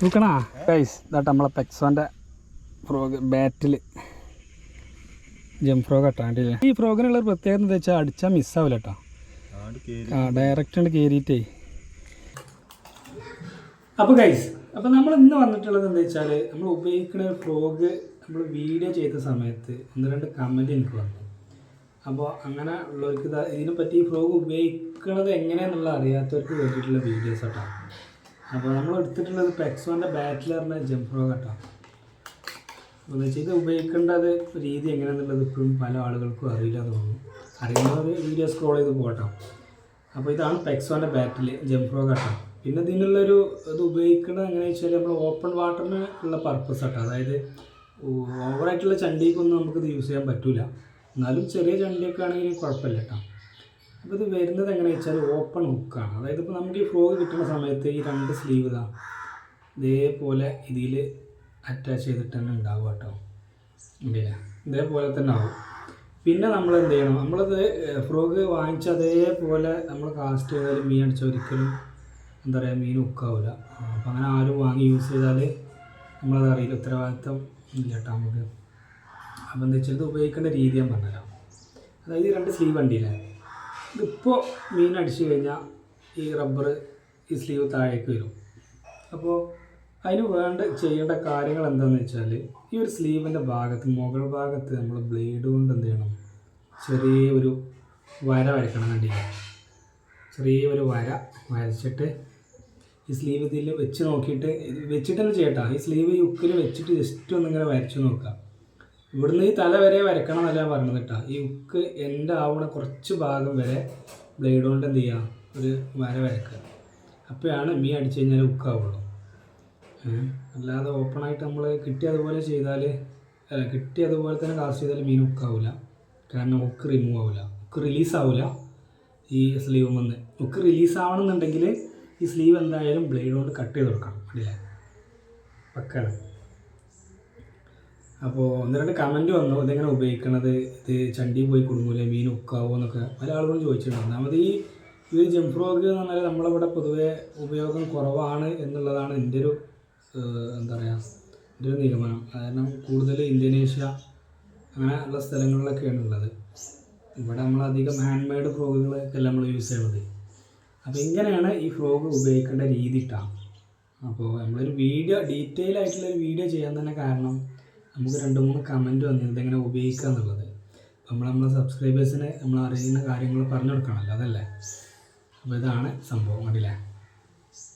നോക്കണാ? Guys ഇതാട്ട് നമ്മളെ പെക്സോന്റെ frog ബാറ്റിൽ ജം frog ഇട്ടാണ്ടില്ലേ ഈ ഫ്രോഗിനുള്ള ഒരു പ്രത്യേകത എന്താ വെച്ചാൽ അടിച്ചാൽ മിസ്സാവില്ല കേട്ടോ ആ ഡയറക്റ്റ് ഉണ്ട് കയറിയിട്ടേ അപ്പോൾ ഗൈസ് അപ്പോൾ നമ്മൾ ഇന്ന് വന്നിട്ടുള്ളത് എന്താ വെച്ചാൽ നമ്മൾ ഉപയോഗിക്കുന്ന ഫ്രോഗ് നമ്മൾ വീഡിയോ ചെയ്ത സമയത്ത് ഒന്ന് രണ്ട് കമന്റ് എനിക്ക് വന്നു. അപ്പോൾ അങ്ങനെ ഉള്ളവർക്ക് ഇതാ ഇതിനെപ്പറ്റി ഈ ഫ്രോഗ് ഉപയോഗിക്കുന്നത് എങ്ങനെയാണെന്നുള്ള അറിയാത്തവർക്ക് വേണ്ടിയിട്ടുള്ള വീഡിയോസ് കേട്ടോ അപ്പോൾ നമ്മൾ എടുത്തിട്ടുള്ളത് പെക്സോന്റെ ബാറ്റിലറിന്റെ ജംപ്രോ കേട്ടോ എന്ന് വെച്ചാൽ ഇത് ഉപയോഗിക്കേണ്ടത് രീതി എങ്ങനെയാണെന്നുള്ളത് ഇപ്പോഴും പല ആളുകൾക്കും അറിയില്ല എന്ന് തോന്നുന്നു. അറിയുന്നവർ വീഡിയോ സ്ക്രോൾ ചെയ്ത് പോകട്ടോ. അപ്പോൾ ഇതാണ് പെക്സോന്റെ ബാറ്റിൽ ജംപ്രോ കേട്ടോ പിന്നെ ഇതിനുള്ളൊരു ഇത് ഉപയോഗിക്കുന്നത് എങ്ങനെയാണെന്ന് വെച്ചാൽ നമ്മൾ ഓപ്പൺ വാട്ടറിന് ഉള്ള പർപ്പസ് കേട്ടോ അതായത് ഓവറായിട്ടുള്ള ചണ്ടിക്കൊന്നും നമുക്കിത് യൂസ് ചെയ്യാൻ പറ്റില്ല എന്നാലും ചെറിയ ചണ്ടിയൊക്കെ ആണെങ്കിൽ കുഴപ്പമില്ല കേട്ടോ അപ്പോൾ ഇത് വരുന്നത് എങ്ങനെയാ വെച്ചാൽ ഓപ്പൺ ഹുക്കാണ് അതായത് ഇപ്പോൾ നമുക്ക് ഈ ഫ്രോഗ് കിട്ടുന്ന സമയത്ത് ഈ രണ്ട് സ്ലീവ് ഇതാ ഇതേപോലെ ഇതിൽ അറ്റാച്ച് ചെയ്തിട്ട് തന്നെ ഉണ്ടാവും കേട്ടോ ഉണ്ടല്ലേ ഇതേപോലെ തന്നെ ആവും. പിന്നെ നമ്മൾ എന്ത് ചെയ്യണം? നമ്മളത് ഫ്രോഗ് വാങ്ങിച്ച അതേപോലെ നമ്മൾ കാസ്റ്റ് ചെയ്താൽ മീൻ അടിച്ച ഒരിക്കലും എന്താ പറയുക മീൻ ഉക്കാവില്ല അപ്പോൾ അങ്ങനെ ആരും വാങ്ങി യൂസ് ചെയ്താൽ നമ്മളത് അറിയില്ല. ഉത്തരവാദിത്തം ഇല്ല കേട്ടോ നമുക്ക്. അപ്പോൾ എന്താ വെച്ചാൽ ഇത് ഉപയോഗിക്കേണ്ട രീതി ഞാൻ പറഞ്ഞുതരാം. അതായത് രണ്ട് സ്ലീവ് വണ്ടിയില്ലേ ഇതിപ്പോൾ മീൻ അടിച്ചു കഴിഞ്ഞാൽ ഈ റബ്ബർ ഈ സ്ലീവ് താഴേക്ക് വരും. അപ്പോൾ അതിന് വേണ്ട ചെയ്യേണ്ട കാര്യങ്ങൾ എന്താണെന്ന് വെച്ചാൽ ഈ ഒരു സ്ലീവിന്റെ ഭാഗത്ത് മുകൾ ഭാഗത്ത് നമ്മൾ ബ്ലേഡ് കൊണ്ട് എന്ത് ചെയ്യണം? ചെറിയ ഒരു വര വരയ്ക്കണം കണ്ടില്ല? ചെറിയ ഒരു വര വരച്ചിട്ട് ഈ സ്ലീവ് ഇതിൽ വെച്ച് നോക്കിയിട്ട് വെച്ചിട്ടൊന്നും ചെയ്യട്ടോ ഈ സ്ലീവ് യുക്കിൽ വെച്ചിട്ട് ജസ്റ്റ് ഒന്നിങ്ങനെ വരച്ച് നോക്കുക. ഇവിടുന്ന് ഈ തല വരെ വരക്കണം എന്നല്ല ഞാൻ പറഞ്ഞത് കേട്ടോ. ഈ ഉക്ക് എന്റെ ആവണ കുറച്ച് ഭാഗം വരെ ബ്ലേഡ് കൊണ്ട് എന്ത് ചെയ്യുക ഒരു വര വരക്കുക. അപ്പോഴാണ് മീ അടിച്ചു കഴിഞ്ഞാൽ ഉക്കാവുള്ളൂ അല്ലാതെ അല്ലാതെ ഓപ്പണായിട്ട് നമ്മൾ കിട്ടിയതുപോലെ ചെയ്താൽ അല്ല കിട്ടിയതുപോലെ തന്നെ കാസ്റ്റ് ചെയ്താൽ മീൻ ഉക്കാവില്ല കാരണം ഉക്ക് റിമൂവ് ആവില്ല ഉക്ക് റിലീസ് ആവില്ല ഈ സ്ലീവ് വന്ന് ഉക്ക് റിലീസ് ആവണമെന്നുണ്ടെങ്കിൽ ഈ സ്ലീവ് എന്തായാലും ബ്ലേഡ് കൊണ്ട് കട്ട് ചെയ്ത് കൊടുക്കണം. അല്ലേ? പക്കാണ്. അപ്പോൾ ഒന്ന് രണ്ട് കമന്റ് വന്നു. ഇതെങ്ങനെ ഉപയോഗിക്കണത്? ഇത് ചണ്ടി പോയി കുടുങ്ങൂല? മീൻ ഉക്കാവോ എന്നൊക്കെ പല ആളുകളും ചോദിച്ചിട്ടുണ്ട്. ഒന്നാമത് ഈ ഈ ഒരു ജംഫ്രോഗ് എന്ന് പറഞ്ഞാൽ നമ്മളിവിടെ പൊതുവെ ഉപയോഗം കുറവാണ് എന്നുള്ളതാണ് എന്റെ ഒരു എന്താ പറയുക എന്റെ ഒരു നിഗമനം. കാരണം കൂടുതൽ ഇന്തോനേഷ്യ അങ്ങനെ ഉള്ള സ്ഥലങ്ങളിലൊക്കെയാണ് ഉള്ളത്. ഇവിടെ നമ്മളധികം ഹാൻഡ് മെയ്ഡ് ഫ്രോഗുകളൊക്കെ നമ്മൾ യൂസ് ചെയ്യുന്നത് അപ്പോൾ ഇങ്ങനെയാണ് ഈ ഫ്രോഗ് ഉപയോഗിക്കേണ്ട രീതി ഇട്ടാണ് അപ്പോൾ നമ്മളൊരു വീഡിയോ ഡീറ്റെയിൽ ആയിട്ടുള്ള ഒരു വീഡിയോ ചെയ്യാൻ തന്നെ കാരണം നമുക്ക് രണ്ട് മൂന്ന് കമന്റ് വന്നിരുന്നത് എങ്ങനെ ഉപയോഗിക്കുക എന്നുള്ളത്. നമ്മൾ നമ്മളെ സബ്സ്ക്രൈബേഴ്സിന് നമ്മൾ അറിയുന്ന കാര്യങ്ങൾ പറഞ്ഞു കൊടുക്കണമല്ലോ അതല്ലേ അപ്പോൾ ഇതാണ് സംഭവം കണ്ടില്ലേ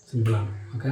സിമ്പിളാണ് ഓക്കെ